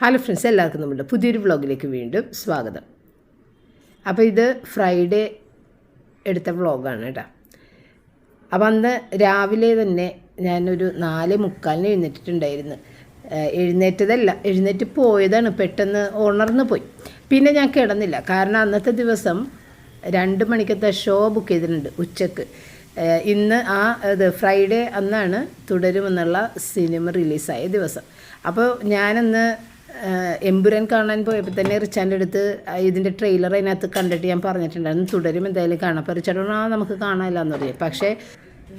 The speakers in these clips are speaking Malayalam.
ഹലോ ഫ്രണ്ട്സ് എല്ലാവർക്കും നമ്മളുടെ പുതിയൊരു വ്ളോഗിലേക്ക് വീണ്ടും സ്വാഗതം. അപ്പോൾ ഇത് ഫ്രൈഡേ എടുത്ത വ്ളോഗാണ് കേട്ടോ. അപ്പോൾ അന്ന് രാവിലെ തന്നെ ഞാനൊരു നാല് മുക്കാലിന് എഴുന്നേറ്റിട്ടുണ്ടായിരുന്നു. എഴുന്നേറ്റതല്ല എഴുന്നേറ്റ് പോയതാണ് പെട്ടെന്ന് ഉണർന്ന് പോയി. പിന്നെ ഞാൻ കിടന്നില്ല. കാരണം അന്നത്തെ ദിവസം രണ്ട് മണിക്കത്തെ ഷോ ബുക്ക് ചെയ്തിട്ടുണ്ട് ഉച്ചയ്ക്ക്. ഇന്ന് ആ ഇത് ഫ്രൈഡേ അന്നാണ് തുടരുമെന്നുള്ള സിനിമ റിലീസായ ദിവസം. അപ്പോൾ ഞാനന്ന് എമ്പുരാൻ കാണാൻ പോയപ്പോൾ തന്നെ റിച്ചാന്റെ അടുത്ത് ഇതിന്റെ ട്രെയിലർ അതിനകത്ത് കണ്ടിട്ട് ഞാൻ പറഞ്ഞിട്ടുണ്ടായിരുന്നു തുടരും എന്തായാലും കാണാം. അപ്പോൾ റിച്ചാർഡ് ആ നമുക്ക് കാണാമല്ലോ എന്ന് പറയും പക്ഷേ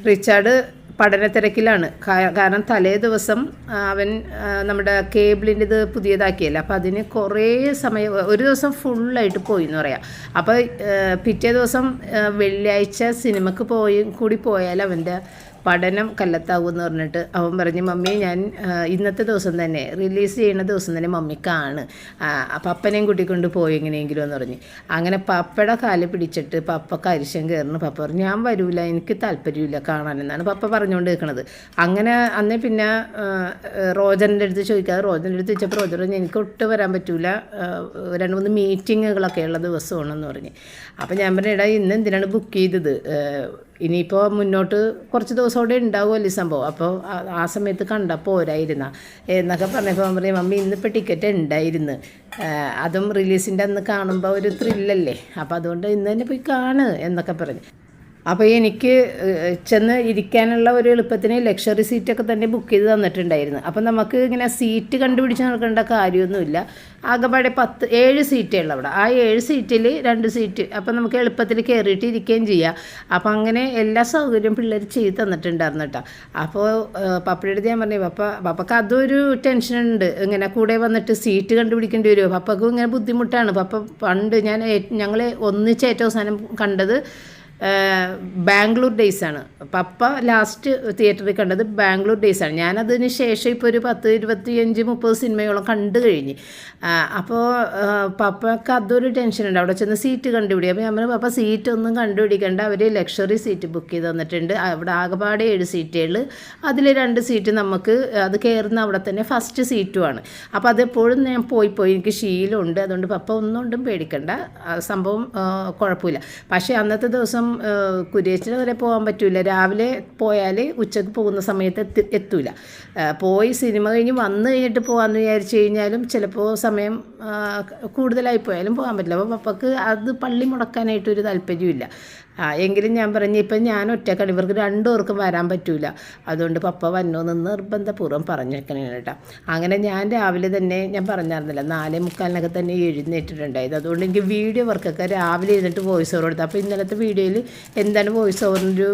റിച്ചാർഡ് പഠന തിരക്കിലാണ്. കാരണം തലേ ദിവസം അവൻ നമ്മുടെ കേബിളിന്റെ ഇത് പുതിയതാക്കിയല്ലോ? അപ്പോൾ അതിന് കുറേ സമയം ഒരു ദിവസം ഫുള്ളായിട്ട് പോയി എന്ന് പറയാം. അപ്പോൾ പിറ്റേ ദിവസം വെള്ളിയാഴ്ച സിനിമക്ക് പോയി കൂടി പോയാൽ അവന്റെ പഠനം കല്ലെത്താവും എന്ന് പറഞ്ഞിട്ട് അവൻ പറഞ്ഞു മമ്മി ഞാൻ ഇന്നത്തെ ദിവസം തന്നെ റിലീസ് ചെയ്യുന്ന ദിവസം തന്നെ മമ്മിക്കാണ്. പപ്പനെയും കൂട്ടിക്കൊണ്ട് പോയി എങ്ങനെയെങ്കിലും എന്ന് പറഞ്ഞു. അങ്ങനെ പപ്പയുടെ കാൽ പിടിച്ചിട്ട് പപ്പ കരിശം കയറുന്നു. പപ്പ പറഞ്ഞു ഞാൻ വരൂല എനിക്ക് താല്പര്യമില്ല കാണാനെന്നാണ് പപ്പ പറഞ്ഞുകൊണ്ട് നിൽക്കുന്നത് അങ്ങനെ അന്നേ പിന്നെ റോജന്റെ അടുത്ത് ചോദിക്കാതെ റോജറിന്റെ അടുത്ത് ചോദിച്ചപ്പോൾ റോജർ പറഞ്ഞു എനിക്ക് ഒട്ടും വരാൻ പറ്റൂല. രണ്ട് മൂന്ന് മീറ്റിങ്ങുകളൊക്കെ ഉള്ള ദിവസമാണെന്ന് പറഞ്ഞു. അപ്പോൾ ഞാൻ പറഞ്ഞു ഇടാ ഇന്ന് എന്തിനാണ് ബുക്ക് ചെയ്തത്? ഇനിയിപ്പോൾ മുന്നോട്ട് കുറച്ച് ദിവസം കൂടെ ഉണ്ടാവുമല്ലോ ഈ സംഭവം. അപ്പോൾ ആ- സമയത്ത് കണ്ടാൽ പോരായിരുന്ന. എന്നൊക്കെ പറഞ്ഞപ്പോൾ പറയും മമ്മി ഇന്നിപ്പോൾ ടിക്കറ്റ് ഉണ്ടായിരുന്നു. അതും റിലീസിന്റെ അന്ന് കാണുമ്പോൾ ഒരു ത്രില്ലല്ലേ അപ്പോൾ അതുകൊണ്ട് ഇന്ന് തന്നെ പോയി കാണ് എന്നൊക്കെ പറഞ്ഞു. അപ്പോൾ എനിക്ക് ചെന്ന് ഇരിക്കാനുള്ള ഒരു എളുപ്പത്തിന് ലക്ഷറി സീറ്റൊക്കെ തന്നെ ബുക്ക് ചെയ്ത് തന്നിട്ടുണ്ടായിരുന്നു. അപ്പം നമുക്ക് ഇങ്ങനെ സീറ്റ് കണ്ടുപിടിച്ച് നടക്കേണ്ട കാര്യമൊന്നുമില്ല. ആകെപ്പാടെ പത്ത് ഏഴ് സീറ്റേ ഉള്ളൂ അവിടെ. ആ ഏഴ് സീറ്റിൽ രണ്ട് സീറ്റ് അപ്പം നമുക്ക് എളുപ്പത്തിൽ കയറിയിട്ട് ഇരിക്കുകയും ചെയ്യാം. അപ്പം അങ്ങനെ എല്ലാ സൗകര്യവും പിള്ളേർ ചെയ്ത് തന്നിട്ടുണ്ടായിരുന്നു കേട്ടോ. അപ്പോൾ പപ്പയുടെ ഞാൻ പറഞ്ഞു പപ്പ പപ്പക്ക് അതൊരു ടെൻഷനുണ്ട് ഇങ്ങനെ കൂടെ വന്നിട്ട് സീറ്റ് കണ്ടുപിടിക്കേണ്ടി വരുമോ പപ്പക്കും ഇങ്ങനെ ബുദ്ധിമുട്ടാണ്. പപ്പ പണ്ട് ഞാൻ ഞങ്ങൾ ഒന്നിച്ച് ഏറ്റവും അവസാനം കണ്ടത് ബാംഗ്ലൂർ ഡേയ്സ് ആണ്. പപ്പ ലാസ്റ്റ് തിയേറ്ററിൽ കണ്ടത് ബാംഗ്ലൂർ ഡേയ്സ് ആണ്. ഞാനതിന് ശേഷം ഇപ്പോൾ ഒരു പത്ത് ഇരുപത്തിയഞ്ച് മുപ്പത് സിനിമയോളം കണ്ടു കഴിഞ്ഞ്. അപ്പോൾ പപ്പക്ക് അതൊരു ടെൻഷനുണ്ട് അവിടെ ചെന്ന് സീറ്റ് കണ്ടുപിടി. അപ്പോൾ ഞാൻ പറഞ്ഞു പപ്പ സീറ്റ് ഒന്നും കണ്ടുപിടിക്കേണ്ട. അവർ ലക്ഷറി സീറ്റ് ബുക്ക് ചെയ്ത് തന്നിട്ടുണ്ട്. അവിടെ ആകെപ്പാടെ ഏഴ് സീറ്റുകൾ അതിൽ രണ്ട് സീറ്റ് നമുക്ക് അത് കയറുന്ന അവിടെ തന്നെ ഫസ്റ്റ് സീറ്റുമാണ് അപ്പോൾ അതെപ്പോഴും ഞാൻ പോയി പോയി. എനിക്ക് ശീലമുണ്ട്. അതുകൊണ്ട് പപ്പ ഒന്നുകൊണ്ടും പേടിക്കണ്ട. സംഭവം കുഴപ്പമില്ല. പക്ഷേ അന്നത്തെ ദിവസം കുരിയച്ചിന് വരെ പോകാൻ പറ്റില്ല രാവിലെ പോയാൽ ഉച്ചയ്ക്ക് പോകുന്ന സമയത്ത് എത്തി എത്തൂല. പോയി സിനിമ കഴിഞ്ഞ് വന്നു കഴിഞ്ഞിട്ട് പോകാമെന്ന് വിചാരിച്ചു കഴിഞ്ഞാലും ചിലപ്പോൾ സമയം കൂടുതലായി പോയാലും പോകാൻ പറ്റില്ല. അപ്പോൾ പപ്പക്ക് അത് പള്ളി മുടക്കാനായിട്ടൊരു താല്പര്യമില്ല. എങ്കിലും ഞാൻ പറഞ്ഞു ഇപ്പം ഞാൻ ഒറ്റക്കാണ്. ഇവർക്ക് രണ്ടു പേർക്കും വരാൻ പറ്റൂല. അതുകൊണ്ട് പപ്പ വന്നോന്ന് നിർബന്ധപൂർവം പറഞ്ഞേക്കണേ കേട്ടോ. അങ്ങനെ ഞാൻ രാവിലെ തന്നെ ഞാൻ പറഞ്ഞായിരുന്നില്ല നാലേ മുക്കാലിനൊക്കെ തന്നെ എഴുന്നേറ്റിട്ടുണ്ടായത്. അതുകൊണ്ട് എനിക്ക് വീഡിയോ വർക്കൊക്കെ രാവിലെ എഴുന്നിട്ട് വോയിസ് ഓവർ കൊടുത്തു. അപ്പോൾ ഇന്നലത്തെ വീഡിയോയിൽ എന്താണ് വോയിസ് ഓവറിന്റെ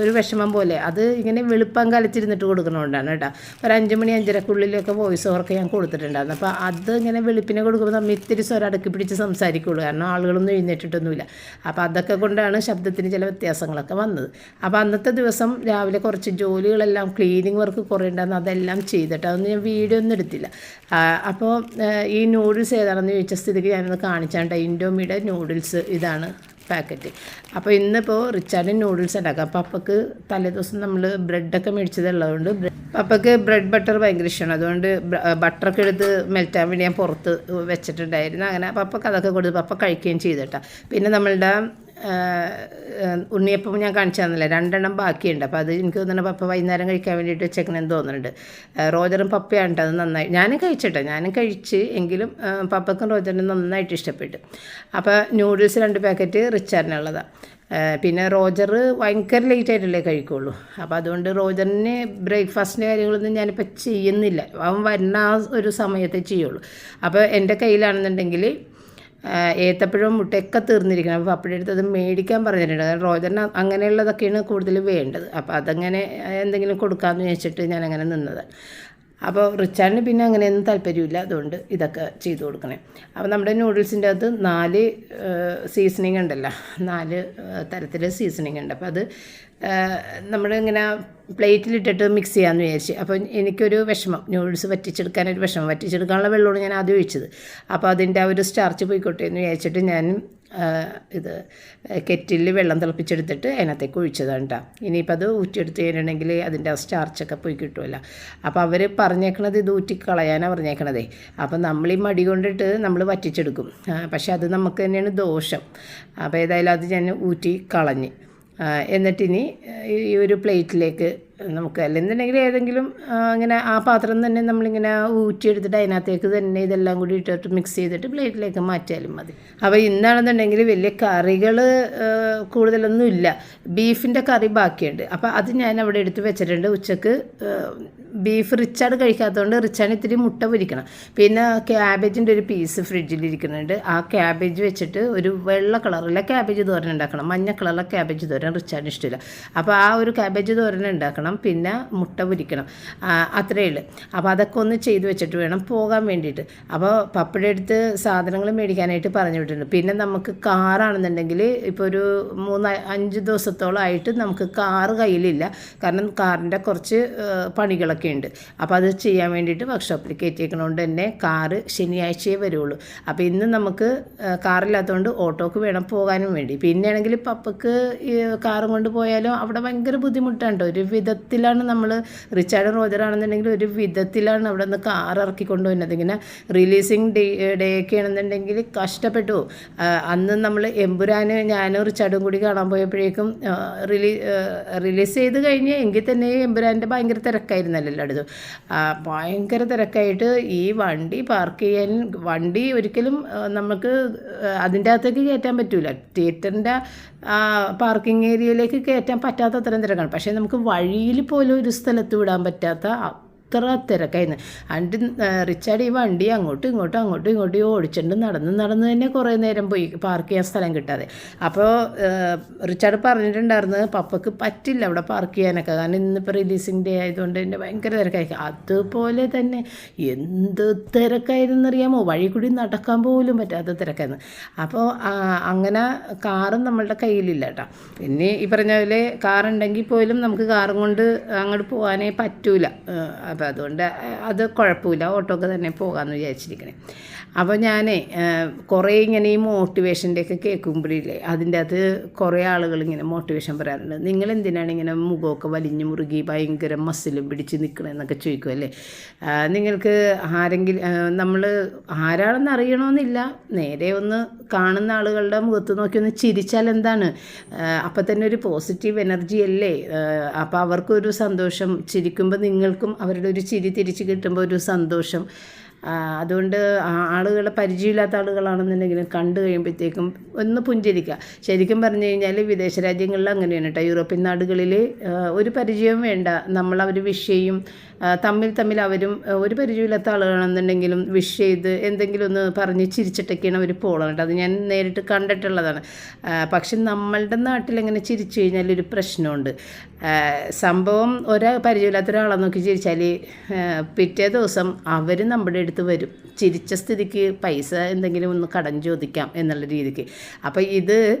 ഒരു വിഷമം പോലെ അത് ഇങ്ങനെ വെളുപ്പം കലച്ചിരുന്നിട്ട് കൊടുക്കണോണ്ടാണ് കേട്ടോ. ഒരു അഞ്ച് മണി അഞ്ചരക്കുള്ളിലൊക്കെ വോയിസ് ഓവറൊക്കെ ഞാൻ കൊടുത്തിട്ടുണ്ടായിരുന്നു. അപ്പോൾ അത് ഇങ്ങനെ വെളുപ്പിനെ കൊടുക്കുമ്പോൾ നമ്മൾ ഇത്തിരി സ്വരം അടക്കി പിടിച്ച് സംസാരിക്കുള്ളൂ. കാരണം ആളുകളൊന്നും എഴുന്നേറ്റിട്ടൊന്നുമില്ല. അപ്പോൾ അതൊക്കെ കൊണ്ടാണ് ശബ്ദത്തിന് ചില വ്യത്യാസങ്ങളൊക്കെ വന്നത്. അപ്പോൾ അന്നത്തെ ദിവസം രാവിലെ കുറച്ച് ജോലികളെല്ലാം ക്ലീനിങ് വർക്ക് കുറേ ഉണ്ടായിരുന്നു. അതെല്ലാം ചെയ്തിട്ട് അതൊന്നും ഞാൻ വീഡിയോ ഒന്നും എടുത്തില്ല. അപ്പോൾ ഈ നൂഡിൽസ് ഏതാണെന്ന് ചോദിച്ച സ്ഥിതിക്ക് ഞാനൊന്ന് കാണിച്ചാണ്ട്. ഇൻഡോമിയുടെ നൂഡിൽസ് ഇതാണ്. പാക്കറ്റ്. അപ്പോൾ ഇന്നിപ്പോൾ റിച്ചാർഡിന് നൂഡിൽസ് ഉണ്ടാക്കാം. പപ്പക്ക് തലേദിവസം നമ്മൾ ബ്രെഡൊക്കെ മേടിച്ചതുള്ളതുകൊണ്ട് പപ്പക്ക് ബ്രെഡ് ബട്ടർ ഭയങ്കര ഇഷ്ടമാണ് അതുകൊണ്ട് ബട്ടറൊക്കെ എടുത്ത് മെൽറ്റാൻ വേണ്ടി ഞാൻ പുറത്ത് വെച്ചിട്ടുണ്ടായിരുന്നു. അങ്ങനെ പപ്പക്ക് അതൊക്കെ കൊടുത്ത് പപ്പ കഴിക്കുകയും ചെയ്തിട്ടാണ് പിന്നെ നമ്മളുടെ ഉണ്ണിയപ്പം ഞാൻ കാണിച്ചു തന്നില്ല? രണ്ടെണ്ണം ബാക്കിയുണ്ട്. അപ്പോൾ അത് എനിക്ക് തോന്നുന്നു പപ്പ വൈകുന്നേരം കഴിക്കാൻ വേണ്ടിയിട്ട് വെച്ചേക്കണെന്ന് തോന്നുന്നുണ്ട്. റോജറും പപ്പയാണ് അത് നന്നായി. ഞാനും കഴിച്ചിട്ടോ ഞാനും കഴിച്ച് എങ്കിലും പപ്പക്കും റോജറിനും നന്നായിട്ട് ഇഷ്ടപ്പെട്ടു. അപ്പോൾ നൂഡിൽസ് രണ്ട് പാക്കറ്റ് റിച്ചാറിനുള്ളതാണ് പിന്നെ റോജർ ഭയങ്കര ലേറ്റ് ആയിട്ടല്ലേ കഴിക്കുള്ളൂ. അപ്പോൾ അതുകൊണ്ട് റോജറിന് ബ്രേക്ക്ഫാസ്റ്റിന്റെ കാര്യങ്ങളൊന്നും ഞാനിപ്പോൾ ചെയ്യുന്നില്ല. അവൻ വരുന്ന ആ ഒരു സമയത്തേ ചെയ്യുള്ളൂ. അപ്പോൾ എന്റെ കയ്യിലാണെന്നുണ്ടെങ്കിൽ ഏത്തപ്പഴവും മുട്ടയൊക്കെ തീർന്നിരിക്കണം. അപ്പോൾ പപ്പടിയെടുത്ത് അത് മേടിക്കാൻ പറഞ്ഞിട്ടുണ്ട്. കാരണം റോജറിന് അങ്ങനെയുള്ളതൊക്കെയാണ് കൂടുതൽ വേണ്ടത്. അപ്പോൾ അതങ്ങനെ എന്തെങ്കിലും കൊടുക്കാമെന്ന് വെച്ചിട്ട് ഞാൻ അങ്ങനെ നിന്നത്. അപ്പോൾ റിച്ചാർഡിന് പിന്നെ അങ്ങനെയൊന്നും താല്പര്യമില്ല. അതുകൊണ്ട് ഇതൊക്കെ ചെയ്തു കൊടുക്കണേ. അപ്പോൾ നമ്മുടെ നൂഡിൽസിന്റെ അകത്ത് നാല് സീസണിങ് ഉണ്ടല്ലോ. നാല് തരത്തിലെ സീസണിങ് ഉണ്ട്. അപ്പോൾ അത് നമ്മളിങ്ങനെ പ്ലേറ്റിലിട്ടിട്ട് മിക്സ് ചെയ്യാമെന്ന് വിചാരിച്ച്. അപ്പോൾ എനിക്കൊരു വിഷമം. നൂഡിൽസ് വറ്റിച്ചെടുക്കാനൊരു വിഷമം. വറ്റിച്ചെടുക്കാനുള്ള വെള്ളമാണ് ഞാൻ ആദ്യം ഒഴിച്ചത്. അപ്പോൾ അതിന്റെ ആ ഒരു സ്റ്റാർച്ച് പോയിക്കോട്ടെ എന്ന് വിചാരിച്ചിട്ട് ഞാൻ ഇത് കെറ്റിലിൽ വെള്ളം തിളപ്പിച്ചെടുത്തിട്ട് അതിനകത്തേക്ക് ഒഴിച്ചതാണ് കേട്ടോ ഇനിയിപ്പോൾ അത് ഊറ്റിയെടുത്ത് കഴിഞ്ഞിട്ടുണ്ടെങ്കിൽ അതിന്റെ ആ സ്റ്റാർച്ചൊക്കെ പോയി കിട്ടുമല്ലോ അപ്പോൾ അവർ പറഞ്ഞേക്കണത് ഇത് ഊറ്റി കളയാനാണ് പറഞ്ഞേക്കണതേ. അപ്പോൾ നമ്മൾ ഈ മടി കൊണ്ടിട്ട് നമ്മൾ വറ്റിച്ചെടുക്കും. പക്ഷേ അത് നമുക്ക് തന്നെയാണ് ദോഷം. അപ്പോൾ ഏതായാലും അത് ഞാൻ ഊറ്റി കളഞ്ഞ്. എന്നിട്ടിനി ഈ ഒരു പ്ലേറ്റിലേക്ക് നമുക്ക് അല്ലെന്നുണ്ടെങ്കിൽ ഏതെങ്കിലും ഇങ്ങനെ ആ പാത്രം തന്നെ നമ്മളിങ്ങനെ ഊറ്റിയെടുത്തിട്ട് അതിനകത്തേക്ക് തന്നെ ഇതെല്ലാം കൂടി ഇട്ടിട്ട് മിക്സ് ചെയ്തിട്ട് പ്ലേറ്റിലേക്ക് മാറ്റിയാലും മതി. അപ്പോൾ ഇന്നാണെന്നുണ്ടെങ്കിൽ വലിയ കറികൾ കൂടുതലൊന്നും ഇല്ല ബീഫിന്റെ കറി ബാക്കിയുണ്ട്. അപ്പോൾ അത് ഞാൻ അവിടെ എടുത്ത് വെച്ചിട്ടുണ്ട് ഉച്ചയ്ക്ക് ബീഫ് റിച്ചാർഡ് കഴിക്കാത്തതുകൊണ്ട് റിച്ചാണ് ഇത്തിരി മുട്ട പൊരിക്കണം. പിന്നെ ക്യാബേജിന്റെ ഒരു പീസ് ഫ്രിഡ്ജിലിരിക്കുന്നുണ്ട് ആ ക്യാബേജ് വെച്ചിട്ട് ഒരു വെള്ള കളറിലെ ക്യാബേജ് തോരൻ ഉണ്ടാക്കണം. മഞ്ഞ കളറിലെ ക്യാബേജ് തോരൻ റിച്ചാർഡിന് ഇഷ്ടമില്ല. അപ്പോൾ ആ ഒരു ക്യാബേജ് തോരൻ ഉണ്ടാക്കണം. പിന്നെ മുട്ട പൊരിക്കണം. അത്രയേ ഉള്ളൂ. അപ്പോൾ അതൊക്കെ ഒന്ന് ചെയ്ത് വെച്ചിട്ട് വേണം പോകാൻ വേണ്ടിയിട്ട്. അപ്പോൾ പപ്പയുടെ അടുത്ത് സാധനങ്ങൾ മേടിക്കാനായിട്ട് പറഞ്ഞു വിട്ടിട്ടുണ്ട്. പിന്നെ നമുക്ക് കാറാണെന്നുണ്ടെങ്കിൽ ഇപ്പോൾ ഒരു മൂന്ന് അഞ്ച് ദിവസത്തോളമായിട്ട് നമുക്ക് കാറ് കയ്യിലില്ല. കാരണം കാറിന്റെ കുറച്ച് ആ, പണികളൊക്കെ ഉണ്ട്. അപ്പോൾ അത് ചെയ്യാൻ വേണ്ടിയിട്ട് വർക്ക്ഷോപ്പിൽ കയറ്റിയേക്കണോണ്ട് തന്നെ കാറ് ശനിയാഴ്ചയേ വരുള്ളൂ. അപ്പോൾ ഇന്ന് നമുക്ക് കാറില്ലാത്തതുകൊണ്ട് ഓട്ടോക്ക് വേണം പോകാനും വേണ്ടി. പിന്നെയാണെങ്കിൽ പപ്പക്ക് കാറും കൊണ്ട് പോയാലും അവിടെ ഭയങ്കര ബുദ്ധിമുട്ടാണ് ട്ടോ. ഒരു വിധത്തിലാണ് നമ്മൾ റിച്ചാർഡ് റോജർ ആണെന്നുണ്ടെങ്കിൽ ഒരു വിധത്തിലാണ് അവിടെ നിന്ന് കാർ ഇറക്കി കൊണ്ടുവന്നത് ഇങ്ങനെ റിലീസിങ് ഡേ ഡേ ഒക്കെ ആണെന്നുണ്ടെങ്കിൽ കഷ്ടപ്പെട്ടു. അന്ന് നമ്മൾ എമ്പുരാന് ഞാനും റിച്ചാർഡും കൂടി കാണാൻ പോയപ്പോഴേക്കും റിലീ റിലീസ് ചെയ്ത് കഴിഞ്ഞ് എങ്കിൽ തന്നെ എമ്പുരാന്റെ ഭയങ്കര തിരക്കായിരുന്നല്ലോ. എല്ലായിടത്തും. ഭയങ്കര തിരക്കായിട്ട് ഈ വണ്ടി പാർക്ക് ചെയ്യാൻ വണ്ടി ഒരിക്കലും നമുക്ക് അതിന്റെ അകത്തേക്ക് കയറ്റാൻ പറ്റൂല. തിയേറ്ററിന്റെ പാർക്കിംഗ് ഏരിയയിലേക്ക് കയറ്റാൻ പറ്റാത്ത അത്രയും തിരക്കാണ്. പക്ഷേ നമുക്ക് വഴിയിൽ പോലും ഒരു സ്ഥലത്ത് വിടാൻ പറ്റാത്ത അത്ര തിരക്കായിരുന്നു. അണ്ട് റിച്ചാർഡ് ഈ വണ്ടി അങ്ങോട്ടും ഇങ്ങോട്ടും അങ്ങോട്ടും ഇങ്ങോട്ടും ഓടിച്ചിട്ട് നടന്ന് നടന്ന് തന്നെ കുറേ നേരം പോയി പാർക്ക് ചെയ്യാൻ സ്ഥലം കിട്ടാതെ. അപ്പോൾ റിച്ചാർഡ് പറഞ്ഞിട്ടുണ്ടായിരുന്നു പപ്പയ്ക്ക് പറ്റില്ല അവിടെ പാർക്ക് ചെയ്യാനൊക്കെ. കാരണം ഇന്നിപ്പോൾ റിലീസിങ് ഡേ ആയതുകൊണ്ട് തന്നെ ഭയങ്കര തിരക്കായിരിക്കും അതുപോലെ തന്നെ എന്ത് തിരക്കായിരുന്നു അറിയാമോ വഴി കൂടി നടക്കാൻ പോലും പറ്റാത്ത തിരക്കായിരുന്നു. അപ്പോൾ അങ്ങനെ കാറും നമ്മളുടെ കയ്യിലില്ല കേട്ടോ. പിന്നെ ഈ പറഞ്ഞ പോലെ കാറുണ്ടെങ്കിൽ പോലും നമുക്ക് കാറും കൊണ്ട് അങ്ങോട്ട് പോകാനേ പറ്റൂല. അതുകൊണ്ട് അത് കുഴപ്പമില്ല. ഓട്ടോക്ക് തന്നെ പോകാമെന്ന് വിചാരിച്ചിരിക്കണേ. അപ്പോൾ ഞാൻ കുറേ ഇങ്ങനെ ഈ മോട്ടിവേഷന്റെ ഒക്കെ കേൾക്കുമ്പോഴില്ലേ അതിന്റെ അകത്ത് കുറേ ആളുകൾ ഇങ്ങനെ മോട്ടിവേഷൻ പറയാറുണ്ട്. നിങ്ങൾ എന്തിനാണ് ഇങ്ങനെ മുഖമൊക്കെ വലിഞ്ഞു മുറുകി ഭയങ്കര മസിലും പിടിച്ച് നിൽക്കണമെന്നൊക്കെ ചോദിക്കുമല്ലേ നിങ്ങൾക്ക് ആരെങ്കിലും നമ്മൾ ആരാണെന്ന് അറിയണമെന്നില്ല നേരെ ഒന്ന് കാണുന്ന ആളുകളുടെ മുഖത്ത് നോക്കി ഒന്ന് ചിരിച്ചാൽ എന്താണ്? അപ്പം തന്നെ ഒരു പോസിറ്റീവ് എനർജി അല്ലേ? അപ്പോൾ അവർക്കൊരു സന്തോഷം ചിരിക്കുമ്പോൾ നിങ്ങൾക്കും അവരുടെ ഒരു ചിരി തിരിച്ച് കിട്ടുമ്പോൾ ഒരു സന്തോഷം. അതുകൊണ്ട് ആളുകളെ പരിചയമില്ലാത്ത ആളുകളാണെന്നുണ്ടെങ്കിലും കണ്ടു കഴിയുമ്പോഴത്തേക്കും ഒന്ന് പുഞ്ചിരിക്കുക. ശരിക്കും പറഞ്ഞു കഴിഞ്ഞാൽ വിദേശ രാജ്യങ്ങളിൽ അങ്ങനെയാണ് കേട്ടോ യൂറോപ്യൻ നാടുകളിൽ ഒരു പരിചയവും വേണ്ട. നമ്മൾ അവർ വിഷ് തമ്മിൽ തമ്മിൽ അവരും ഒരു പരിചയമില്ലാത്ത ആളുകളാണെന്നുണ്ടെങ്കിലും വിഷ് ചെയ്ത് എന്തെങ്കിലും ഒന്ന് പറഞ്ഞ് ചിരിച്ചിട്ടൊക്കെയാണ് അവർ പോകണം അത് ഞാൻ നേരിട്ട് കണ്ടിട്ടുള്ളതാണ്. പക്ഷെ നമ്മളുടെ നാട്ടിൽ എങ്ങനെ ചിരിച്ചു കഴിഞ്ഞാൽ ഒരു പ്രശ്നമുണ്ട്. സംഭവം ഒരാ പരിചയമില്ലാത്ത ഒരാളെ നോക്കി ചിരിച്ചാൽ പിറ്റേ ദിവസം അവർ നമ്മുടെ അടുത്ത് വരും. ചിരിച്ച സ്ഥിതിക്ക് പൈസ എന്തെങ്കിലും ഒന്ന് കടം ചോദിക്കാം എന്നുള്ള രീതിക്ക്. അപ്പോൾ ഇത്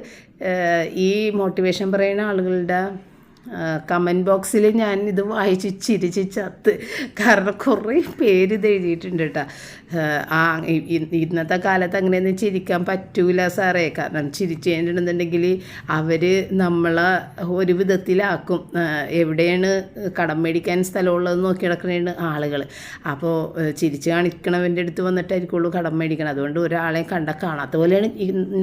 ഈ മോട്ടിവേഷൻ പറയുന്ന ആളുകളുടെ കമന്റ് ബോക്സിൽ ഞാൻ ഇത് വായിച്ച് ചിരിച്ച് ചത്ത്. കാരണം കുറേ പേര് ഇത് എഴുതിയിട്ടുണ്ട് കേട്ടോ. ആ ഇന്നത്തെ കാലത്ത് അങ്ങനെയൊന്നും ചിരിക്കാൻ പറ്റൂല സാറേ. കാരണം ചിരിച്ചു കഴിഞ്ഞിട്ടുണ്ടെന്നുണ്ടെങ്കിൽ അവർ നമ്മളെ ഒരു വിധത്തിലാക്കും. എവിടെയാണ് കടം മേടിക്കാൻ സ്ഥലമുള്ളത് നോക്കി നടക്കണേണ് ആളുകൾ അപ്പോൾ ചിരിച്ച് കാണിക്കണവന്റെ അടുത്ത് വന്നിട്ടായിരിക്കുള്ളൂ കടം മേടിക്കണം അതുകൊണ്ട് ഒരാളെ കണ്ട കാണാത്ത പോലെയാണ്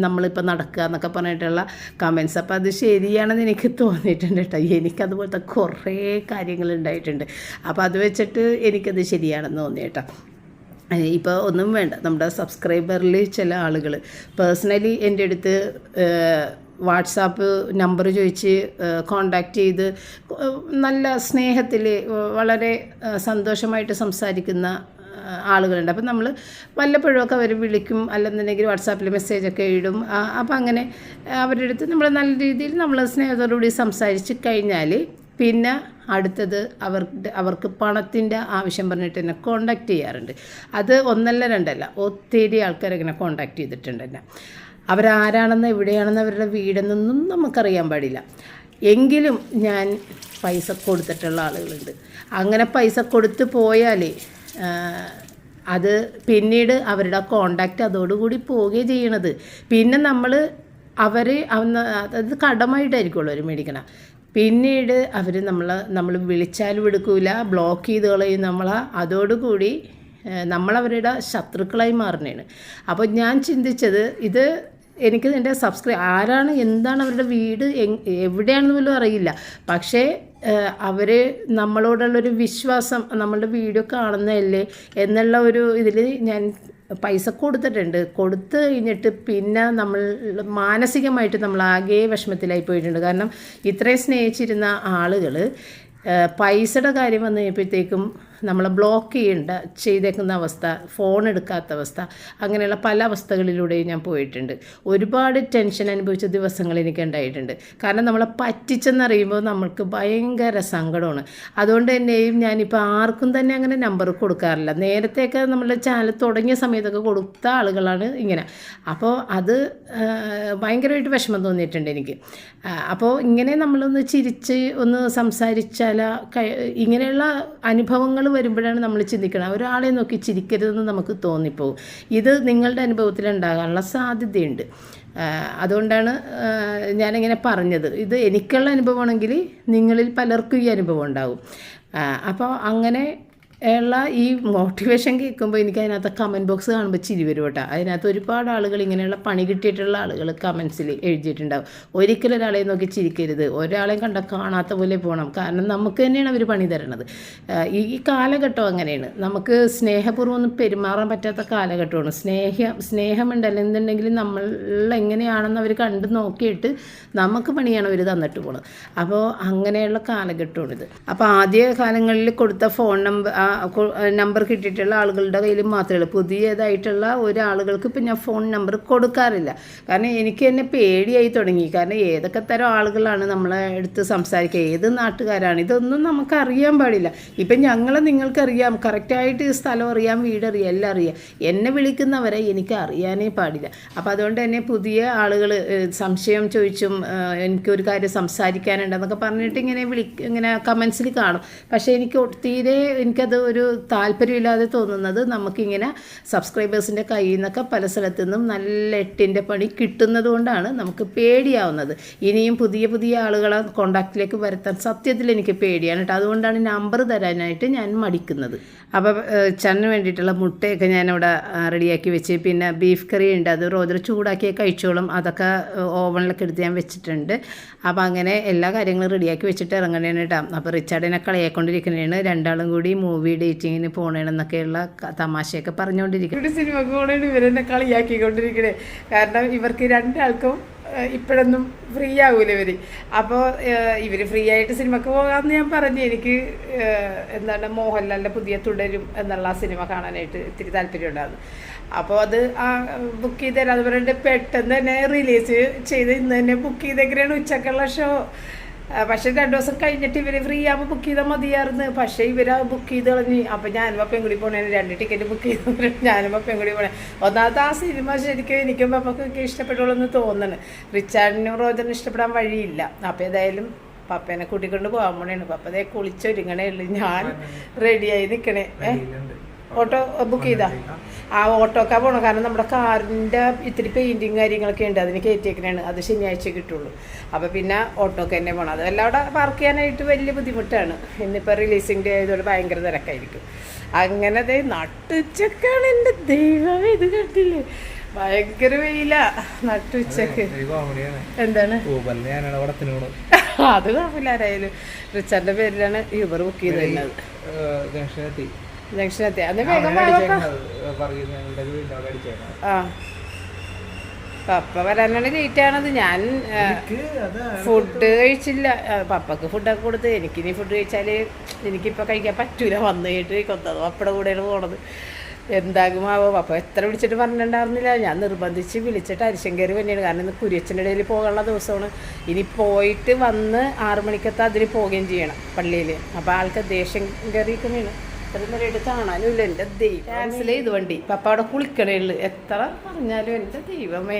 നമ്മളിപ്പോൾ നടക്കുക എന്നൊക്കെ പറഞ്ഞിട്ടുള്ള കമൻസ് അപ്പോൾ അത് ശരിയാണെന്ന് എനിക്ക് തോന്നിയിട്ടുണ്ട് കേട്ടോ. എനിക്കതുപോലത്തെ കുറേ കാര്യങ്ങൾ ഉണ്ടായിട്ടുണ്ട് അപ്പോൾ അത് വെച്ചിട്ട് എനിക്കത് ശരിയാണെന്ന് തോന്നി കേട്ടോ. ഇപ്പോൾ ഒന്നും വേണ്ട. നമ്മുടെ സബ്സ്ക്രൈബറിൽ ചില ആളുകൾ പേഴ്സണലി എന്റെ അടുത്ത് വാട്സാപ്പ് നമ്പർ ചോദിച്ച് കോണ്ടാക്റ്റ് ചെയ്ത് നല്ല സ്നേഹത്തിൽ വളരെ സന്തോഷമായിട്ട് സംസാരിക്കുന്ന ആളുകളുണ്ട്. അപ്പം നമ്മൾ വല്ലപ്പോഴുമൊക്കെ അവർ വിളിക്കും അല്ലെന്നുണ്ടെങ്കിൽ വാട്സാപ്പിൽ മെസ്സേജൊക്കെ ഇടും. അപ്പം അങ്ങനെ അവരുടെ അടുത്ത് നമ്മൾ നല്ല രീതിയിൽ നമ്മൾ സ്നേഹത്തോടുകൂടി സംസാരിച്ച് കഴിഞ്ഞാൽ പിന്നെ അടുത്തത് അവർക്ക് അവർക്ക് പണത്തിന്റെ ആവശ്യം പറഞ്ഞിട്ട് എന്നെ കോണ്ടാക്ട് ചെയ്യാറുണ്ട്. അത് ഒന്നല്ല രണ്ടല്ല ഒത്തിരി ആൾക്കാർ ഇങ്ങനെ കോണ്ടാക്ട് ചെയ്തിട്ടുണ്ട് എന്നെ. അവരാരാണെന്ന് എവിടെയാണെന്ന് അവരുടെ വീടെന്നൊന്നും നമുക്കറിയാൻ പാടില്ല. എങ്കിലും ഞാൻ പൈസ കൊടുത്തിട്ടുള്ള ആളുകളുണ്ട്. അങ്ങനെ പൈസ കൊടുത്തു പോയാൽ അത് പിന്നീട് അവരുടെ കോണ്ടാക്റ്റ് അതോടുകൂടി പോവുകയും ചെയ്യണത്. പിന്നെ നമ്മൾ അവർ അതായത് കടമായിട്ടായിരിക്കുമല്ലോ അവർ മേടിക്കണം. പിന്നീട് അവർ നമ്മൾ നമ്മൾ വിളിച്ചാലും എടുക്കില്ല ബ്ലോക്ക് ചെയ്ത് കളയും നമ്മളെ. അതോടുകൂടി നമ്മളവരുടെ ശത്രുക്കളായി മാറുന്നതാണ്. അപ്പോൾ ഞാൻ ചിന്തിച്ചത് ഇത് എനിക്ക് എന്റെ സബ്സ്ക്രൈബ് ആരാണ് എന്താണ് അവരുടെ വീട് എവിടെയാണെന്ന് പോലും അറിയില്ല. പക്ഷേ അവർ നമ്മളോടുള്ളൊരു വിശ്വാസം നമ്മളുടെ വീഡിയോ കാണുന്നതല്ലേ എന്നുള്ള ഒരു ഇതിൽ ഞാൻ പൈസ കൊടുത്തിട്ടുണ്ട്. കൊടുത്തു കഴിഞ്ഞിട്ട് പിന്നെ നമ്മൾ മാനസികമായിട്ട് നമ്മൾ ആകെ വിഷമത്തിലായി പോയിട്ടുണ്ട്. കാരണം ഇത്രയും സ്നേഹിച്ചിരുന്ന ആളുകൾ പൈസയുടെ കാര്യം വന്നു കഴിഞ്ഞപ്പോഴത്തേക്കും നമ്മളെ ബ്ലോക്ക് ചെയ്യേണ്ട ചെയ്തേക്കുന്ന അവസ്ഥ ഫോൺ എടുക്കാത്ത അവസ്ഥ അങ്ങനെയുള്ള പല അവസ്ഥകളിലൂടെയും ഞാൻ പോയിട്ടുണ്ട്. ഒരുപാട് ടെൻഷൻ അനുഭവിച്ച ദിവസങ്ങൾ എനിക്ക് ഉണ്ടായിട്ടുണ്ട്. കാരണം നമ്മളെ പറ്റിച്ചെന്നറിയുമ്പോൾ നമ്മൾക്ക് ഭയങ്കര സങ്കടമാണ്. അതുകൊണ്ട് തന്നെയും ഞാനിപ്പോൾ ആർക്കും തന്നെ അങ്ങനെ നമ്പർ കൊടുക്കാറില്ല. നേരത്തെയൊക്കെ നമ്മൾ ചാനൽ തുടങ്ങിയ സമയത്തൊക്കെ കൊടുത്ത ആളുകളാണ് ഇങ്ങനെ. അപ്പോൾ അത് ഭയങ്കരമായിട്ട് വിഷമം തോന്നിയിട്ടുണ്ട് എനിക്ക്. അപ്പോൾ ഇങ്ങനെ നമ്മളൊന്ന് ചിരിച്ച് ഒന്ന് സംസാരിച്ചാൽ ഇങ്ങനെയുള്ള അനുഭവങ്ങൾ വരുമ്പോഴാണ് നമ്മൾ ചിന്തിക്കണം ഒരാളെ നോക്കി ചിരിക്കരുതെന്ന് നമുക്ക് തോന്നിപ്പോകും ഇത് നിങ്ങളുടെ അനുഭവത്തിൽ ഉണ്ടാകാനുള്ള സാധ്യതയുണ്ട്. അതുകൊണ്ടാണ് ഞാനിങ്ങനെ പറഞ്ഞത്. ഇത് എനിക്കുള്ള അനുഭവമാണെങ്കിൽ നിങ്ങളിൽ പലർക്കും ഈ അനുഭവം ഉണ്ടാകും അപ്പോൾ അങ്ങനെ ഉള്ള ഈ മോട്ടിവേഷൻ കേൾക്കുമ്പോൾ എനിക്ക് അതിനകത്ത് കമന്റ് ബോക്സ് കാണുമ്പോൾ ചിരി വരും കേട്ടോ. അതിനകത്ത് ഒരുപാട് ആളുകൾ ഇങ്ങനെയുള്ള പണി കിട്ടിയിട്ടുള്ള ആളുകൾ കമൻസിൽ എഴുതിയിട്ടുണ്ടാവും. ഒരിക്കലും ഒരാളെ നോക്കി ചിരിക്കരുത്. ഒരാളെയും കണ്ട കാണാത്ത പോലെ പോകണം കാരണം നമുക്ക് തന്നെയാണ് അവർ പണി തരണത്. ഈ കാലഘട്ടം അങ്ങനെയാണ്. നമുക്ക് സ്നേഹപൂർവം ഒന്നും പെരുമാറാൻ പറ്റാത്ത കാലഘട്ടമാണ്. സ്നേഹം സ്നേഹമുണ്ടല്ലോ എന്തുണ്ടെങ്കിൽ നമ്മൾ എങ്ങനെയാണെന്ന് അവർ കണ്ട് നോക്കിയിട്ട് നമുക്ക് പണിയാണ് അവർ തന്നിട്ട് പോകുന്നത് അപ്പോൾ അങ്ങനെയുള്ള കാലഘട്ടമാണിത്. അപ്പോൾ ആദ്യ കാലങ്ങളിൽ കൊടുത്ത ഫോൺ നമ്പർ ആ നമ്പർ കിട്ടിയിട്ടുള്ള ആളുകളുടെ കയ്യിൽ മാത്രമേ ഉള്ളൂ. പുതിയതായിട്ടുള്ള ഒരാളുകൾക്ക് ഇപ്പം ഞാൻ ഫോൺ നമ്പർ കൊടുക്കാറില്ല. കാരണം എനിക്ക് തന്നെ പേടിയായി തുടങ്ങി. കാരണം ഏതൊക്കെ തരം ആളുകളാണ് നമ്മളെ എടുത്ത് സംസാരിക്കുക? ഏത് നാട്ടുകാരാണ്? ഇതൊന്നും നമുക്ക് അറിയാൻ പാടില്ല. ഇപ്പം ഞങ്ങളെ നിങ്ങൾക്കറിയാം കറക്റ്റായിട്ട് സ്ഥലം അറിയാം വീടറിയാം എല്ലാം അറിയാം. എന്നെ വിളിക്കുന്നവരെ എനിക്ക് അറിയാനേ പാടില്ല. അപ്പോൾ അതുകൊണ്ട് തന്നെ പുതിയ ആളുകൾ സംശയം ചോദിച്ചും എനിക്കൊരു കാര്യം സംസാരിക്കാനുണ്ടെന്നൊക്കെ പറഞ്ഞിട്ട് ഇങ്ങനെ വിളി ഇങ്ങനെ കമൻസിൽ കാണും. പക്ഷേ എനിക്ക് തീരെ എനിക്കത് ഒരു താല്പര്യമില്ലാതെ തോന്നുന്നത് നമുക്കിങ്ങനെ സബ്സ്ക്രൈബേഴ്സിന്റെ കയ്യിൽ നിന്നൊക്കെ പല സ്ഥലത്തു നിന്നും നല്ല എട്ടിന്റെ പണി കിട്ടുന്നത് കൊണ്ടാണ് നമുക്ക് പേടിയാവുന്നത്. ഇനിയും പുതിയ പുതിയ ആളുകളെ കോണ്ടാക്റ്റിലേക്ക് വരുത്താൻ സത്യത്തിൽ എനിക്ക് പേടിയാണ് കേട്ടോ. അതുകൊണ്ടാണ് നമ്പർ തരാനായിട്ട് ഞാൻ മടിക്കുന്നത്. അപ്പോൾ ചണ്ണിന് വേണ്ടിയിട്ടുള്ള മുട്ടയൊക്കെ ഞാനിവിടെ റെഡിയാക്കി വെച്ച്. പിന്നെ ബീഫ് കറി ഉണ്ട്. അത് റോദർ ചൂടാക്കി കഴിച്ചോളും. അതൊക്കെ ഓവണിലൊക്കെ എടുത്ത് ഞാൻ വെച്ചിട്ടുണ്ട്. അപ്പോൾ അങ്ങനെ എല്ലാ കാര്യങ്ങളും റെഡിയാക്കി വെച്ചിട്ട് ഇറങ്ങണേണ് കേട്ടോ. അപ്പോൾ റിച്ചാർഡിനെ കളയാക്കൊണ്ടിരിക്കുന്നതാണ്. രണ്ടാളും കൂടി മൂവി ഡേറ്റിങ്ങിന് പോകണമെന്നൊക്കെയുള്ള ക- തമാശയൊക്കെ പറഞ്ഞുകൊണ്ടിരിക്കും സിനിമക്ക് പോകണേണ് ഇവരെന്നെ കളിയാക്കിക്കൊണ്ടിരിക്കണേ. കാരണം ഇവർക്ക് രണ്ടാൾക്കും ഇപ്പോഴൊന്നും ഫ്രീ ആകൂല ഇവർ അപ്പോൾ ഇവർ ഫ്രീ ആയിട്ട് സിനിമക്ക് പോകാന്ന് ഞാൻ പറഞ്ഞു. എനിക്ക് എന്താണ് മോഹൻലാലിന്റെ പുതിയ തുടരും എന്നുള്ള ആ സിനിമ കാണാനായിട്ട് ഇത്തിരി താല്പര്യം ഉണ്ടായിരുന്നു. അപ്പോൾ അത് ആ ബുക്ക് ചെയ്ത് തരാം അതുപോലെ പെട്ടെന്ന് തന്നെ റിലീസ് ചെയ്ത് ഇന്ന് തന്നെ ബുക്ക് ചെയ്തേക്കണേണ് ഉച്ചക്കുള്ള ഷോ പക്ഷെ രണ്ടു ദിവസം കഴിഞ്ഞിട്ട് ഇവർ ഫ്രീ ആകുമ്പോൾ ബുക്ക് ചെയ്താൽ മതിയായിരുന്നു. പക്ഷേ ഇവർ ബുക്ക് ചെയ്ത് കളഞ്ഞ്. അപ്പം ഞാനും അപ്പം കൂടി പോണേ. രണ്ട് ടിക്കറ്റ് ബുക്ക് ചെയ്ത് ഞാനും അപ്പം കൂടി പോണേ. ഒന്നാമത്തെ ആ സിനിമ ശരിക്കും എനിക്കും പപ്പക്കൊക്കെ ഇഷ്ടപ്പെട്ടുള്ളൂ എന്ന് തോന്നുന്നു റിച്ചാർഡിനും റോജറിനും ഇഷ്ടപ്പെടാൻ വഴിയില്ല. അപ്പോൾ ഏതായാലും പപ്പേനെ കൂട്ടിക്കൊണ്ട് പോകാൻ പോണേണ്. പപ്പതേ കുളിച്ചൊരുങ്ങണേ ഉള്ളു. ഞാൻ റെഡിയായി നിൽക്കണേ ഏ? ഓട്ടോ ബുക്ക് ചെയ്താ? ആ ഓട്ടോക്കാ പോകണം കാരണം നമ്മുടെ കാറിന്റെ ഇത്തിരി പെയിന്റിങ് കാര്യങ്ങളൊക്കെ ഉണ്ട്. അതിന് കയറ്റിയേക്കണേണ് അത് ശനിയാഴ്ച കിട്ടുള്ളൂ. അപ്പോൾ പിന്നെ ഓട്ടോക്ക് തന്നെ പോകണം അത് എല്ലാം അവിടെ പാർക്ക് ചെയ്യാനായിട്ട് വലിയ ബുദ്ധിമുട്ടാണ്. ഇന്നിപ്പോൾ റിലീസിങ് ഡേ ആയതുകൊണ്ട് ഭയങ്കര തിരക്കായിരിക്കും. അങ്ങനെ ദേ നട്ടുച്ചക്കാണ് എന്റെ ദൈവം ഇത് കണ്ടില്ലേ? ഭയങ്കര വെയില നട്ടുച്ചക്ക്. എന്താണ്? അത് കുഴപ്പമില്ല. ആരായാലും റിച്ചാറിന്റെ പേരിലാണ് യൂബർ ബുക്ക് ചെയ്തിരുന്നത് അത് വേഗം ആ പപ്പ വരാനാണ് ലേറ്റ് ആണത് ഞാൻ ഫുഡ് കഴിച്ചില്ല. പപ്പക്ക് ഫുഡൊക്കെ കൊടുത്ത്. എനിക്കിനി ഫുഡ് കഴിച്ചാൽ എനിക്കിപ്പോൾ കഴിക്കാൻ പറ്റൂല. വന്നു കഴിഞ്ഞിട്ട് കൊത്തത് പപ്പയുടെ കൂടെയാണ് പോണത്. എന്താകുമാവോ? പപ്പ എത്ര വിളിച്ചിട്ട് പറഞ്ഞിട്ടുണ്ടായിരുന്നില്ല. ഞാൻ നിർബന്ധിച്ച് വിളിച്ചിട്ട് അരിശം കയറി തന്നെയാണ് കാരണം ഇന്ന് കുരിയച്ചന്റെ ഇടയിൽ പോകാനുള്ള ദിവസമാണ്. ഇനി പോയിട്ട് വന്ന് ആറു മണിക്കത്തെ അതിന് പോവുകയും ചെയ്യണം പള്ളിയിൽ അപ്പോൾ ആൾക്ക് ദേഷ്യം കയറിയിരിക്കുന്നതാണ്. ഇത്ര നേരമായിട്ട് എടുത്ത് കാണാനുമില്ല എന്റെ ദൈവം ക്യാൻസൽ ചെയ്ത് വണ്ടി. പപ്പ അവിടെ കുളിക്കണേ ഉള്ളു എത്ര പറഞ്ഞാലും എന്റെ ദൈവമേ.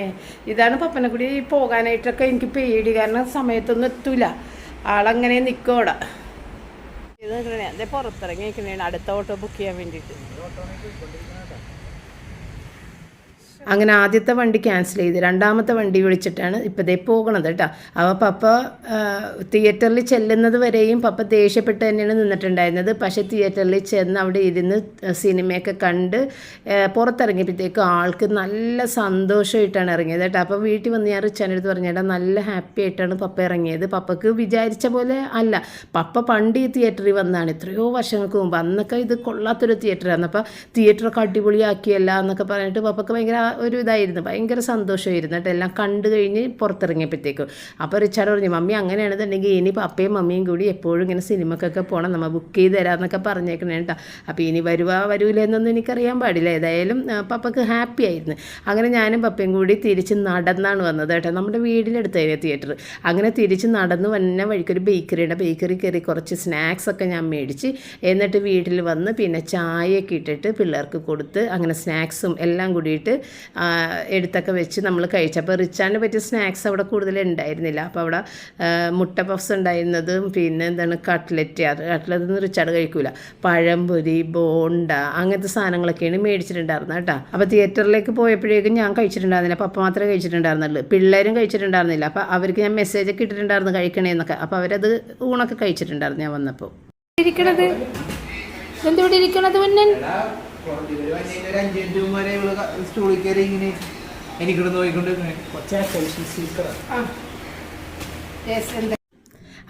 ഇതാണ് പപ്പനെ കൂടി പോകാനായിട്ടൊക്കെ എനിക്ക് പേടി. കാരണം സമയത്തൊന്നും എത്തൂല. ആളങ്ങനെ നിൽക്കും അവിടെ. ഇത് അതേ പുറത്തിറങ്ങി നിൽക്കണേ അടുത്ത ഓട്ടോ ബുക്ക് ചെയ്യാൻ വേണ്ടിയിട്ട്. അങ്ങനെ ആദ്യത്തെ വണ്ടി ക്യാൻസൽ ചെയ്ത് രണ്ടാമത്തെ വണ്ടി വിളിച്ചിട്ടാണ് ഇപ്പോൾ ദേ പോകണത് കേട്ടോ അപ്പോൾ പപ്പ തിയേറ്ററിൽ ചെല്ലുന്നത് വരെയും പപ്പ ദേഷ്യപ്പെട്ട് തന്നെയാണ് നിന്നിട്ടുണ്ടായിരുന്നത്. പക്ഷേ തിയേറ്ററിൽ ചെന്ന് അവിടെ ഇരുന്ന് സിനിമയൊക്കെ കണ്ട് പുറത്തിറങ്ങിയപ്പോഴത്തേക്കും ആൾക്ക് നല്ല സന്തോഷമായിട്ടാണ് ഇറങ്ങിയത് കേട്ടോ അപ്പോൾ വീട്ടിൽ വന്ന് ഞാൻ റിച്ചാന്റെ അടുത്ത് പറഞ്ഞേട്ടാ നല്ല ഹാപ്പി ആയിട്ടാണ് പപ്പ ഇറങ്ങിയത്. പപ്പക്ക് വിചാരിച്ച പോലെ അല്ല. പപ്പ പണ്ട് ഈ തിയേറ്ററിൽ വന്നാണ്. എത്രയോ വർഷങ്ങൾക്ക് മുമ്പ്. അന്നൊക്കെ ഇത് കൊള്ളാത്തൊരു തിയേറ്ററാണ് അപ്പോൾ തിയേറ്ററൊക്കെ അടിപൊളിയാക്കിയല്ല എന്നൊക്കെ പറഞ്ഞിട്ട് പപ്പക്ക് ഭയങ്കര ഒരു ഇതായിരുന്നു ഭയങ്കര സന്തോഷമായിരുന്നു കേട്ടോ. എല്ലാം കണ്ടു കഴിഞ്ഞ് പുറത്തിറങ്ങിയപ്പോഴത്തേക്കും. അപ്പോൾ റിച്ചാർഡ് പറഞ്ഞു മമ്മി അങ്ങനെയാണെന്നുണ്ടെങ്കിൽ ഇനി പപ്പയും മമ്മിയും കൂടി എപ്പോഴും ഇങ്ങനെ സിനിമക്കൊക്കെ പോകണം നമ്മൾ ബുക്ക് ചെയ്ത് തരാമെന്നൊക്കെ പറഞ്ഞേക്കണേ കേട്ടോ. അപ്പോൾ ഇനി വരുവാ വരൂല എന്നൊന്നും എനിക്കറിയാൻ പാടില്ല. ഏതായാലും പപ്പക്ക് ഹാപ്പി ആയിരുന്നു. അങ്ങനെ ഞാനും പപ്പയും കൂടി തിരിച്ച് നടന്നാണ് വന്നത് കേട്ടോ. നമ്മുടെ വീടിനടുത്തായിരുന്നു തിയേറ്റർ അങ്ങനെ തിരിച്ച് നടന്ന് വന്ന വഴിക്കൊരു ബേക്കറിയുടെ ബേക്കറി കയറി കുറച്ച് സ്നാക്സ് ഒക്കെ ഞാൻ മേടിച്ച് എന്നിട്ട് വീട്ടിൽ വന്ന് പിന്നെ ചായയൊക്കെ ഇട്ടിട്ട് പിള്ളേർക്ക് കൊടുത്ത് അങ്ങനെ സ്നാക്സും എല്ലാം കൂടിയിട്ട് എടുത്തൊക്കെ വെച്ച് നമ്മൾ കഴിച്ചു. അപ്പോൾ റിച്ചാന് പറ്റിയ സ്നാക്സ് അവിടെ കൂടുതൽ ഉണ്ടായിരുന്നില്ല. അപ്പോൾ അവിടെ മുട്ട പഫ്സ് ഉണ്ടായിരുന്നതും പിന്നെ എന്താണ് കട്ട്ലറ്റ്. അത് കട്ട്ലറ്റ് ഒന്നും റിച്ചാർഡ് കഴിക്കൂല. പഴംപൊരി ബോണ്ട അങ്ങനത്തെ സാധനങ്ങളൊക്കെയാണ് മേടിച്ചിട്ടുണ്ടായിരുന്നത് കേട്ടോ. അപ്പോൾ തിയേറ്ററിലേക്ക് പോയപ്പോഴേക്കും ഞാൻ കഴിച്ചിട്ടുണ്ടായിരുന്നില്ല. പപ്പ മാത്രമേ കഴിച്ചിട്ടുണ്ടായിരുന്നുള്ളൂ. പിള്ളേരും കഴിച്ചിട്ടുണ്ടായിരുന്നില്ല. അപ്പോൾ അവർക്ക് ഞാൻ മെസ്സേജ് ഒക്കെ ഇട്ടിട്ടുണ്ടായിരുന്നു കഴിക്കണേന്നൊക്കെ അപ്പോൾ അവരത് ഊണൊക്കെ കഴിച്ചിട്ടുണ്ടായിരുന്നു ഞാൻ വന്നപ്പോൾ ഇരിക്കണത്? എന്തുവിടെ ഇരിക്കണത് കുറച്ച് ഒരു അഞ്ച് മിനിറ്റ് മുമ്പ് വരെ ഇവൾ ക- സ്റ്റൂളിൽ കയറി ഇങ്ങനെ എനിക്കിവിടെ നോക്കിക്കൊണ്ട്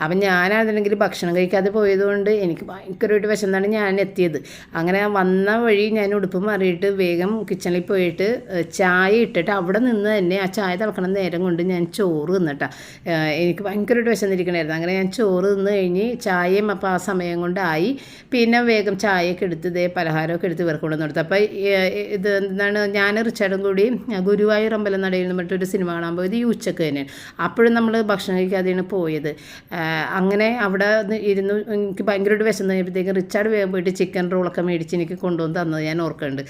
അപ്പം ഞാനാണെന്നുണ്ടെങ്കിൽ ഭക്ഷണം കഴിക്കാതെ പോയതുകൊണ്ട് എനിക്ക് ഭയങ്കരമായിട്ട് വിശന്നാണ് ഞാൻ എത്തിയത്. അങ്ങനെ വന്ന വഴി ഞാൻ ഉടുപ്പ് മാറിയിട്ട് വേഗം കിച്ചണിൽ പോയിട്ട് ചായ ഇട്ടിട്ട് അവിടെ നിന്ന് തന്നെ ആ ചായ തിളക്കണ നേരം കൊണ്ട് ഞാൻ ചോറ് തിന്നിട്ടാ. എനിക്ക് ഭയങ്കരമായിട്ട് വിശന്നിരിക്കണമായിരുന്നു അങ്ങനെ ഞാൻ ചോറ് തിന്ന് കഴിഞ്ഞ് ചായയും അപ്പോൾ ആ സമയം കൊണ്ടായി. പിന്നെ വേഗം ചായയൊക്കെ എടുത്ത് ഇതേ പലഹാരമൊക്കെ എടുത്ത് ഇവർക്ക് കൊണ്ടുവന്ന് കൊടുത്തു. അപ്പോൾ ഇത് എന്താണ് ഞാൻ റിച്ചാർഡും കൂടി ഗുരുവായൂർ അമ്പലം നടയിൽ നിന്ന് ഒരു സിനിമ കാണാൻ പോയത് ഈ ഉച്ചയ്ക്ക് തന്നെയാണ്. അപ്പോഴും നമ്മൾ ഭക്ഷണം കഴിക്കാതെയാണ് പോയത്. അങ്ങനെ അവിടെ ഇരുന്ന്. എനിക്ക് ഭയങ്കരമായിട്ട് വിശന്ന് കഴിഞ്ഞപ്പോഴത്തേക്കും റിച്ചാർഡ് പോയിട്ട് ചിക്കൻ റോളൊക്കെ മേടിച്ച് എനിക്ക് കൊണ്ടുവന്ന് തന്നത് ഞാൻ ഓർക്കുന്നുണ്ട്.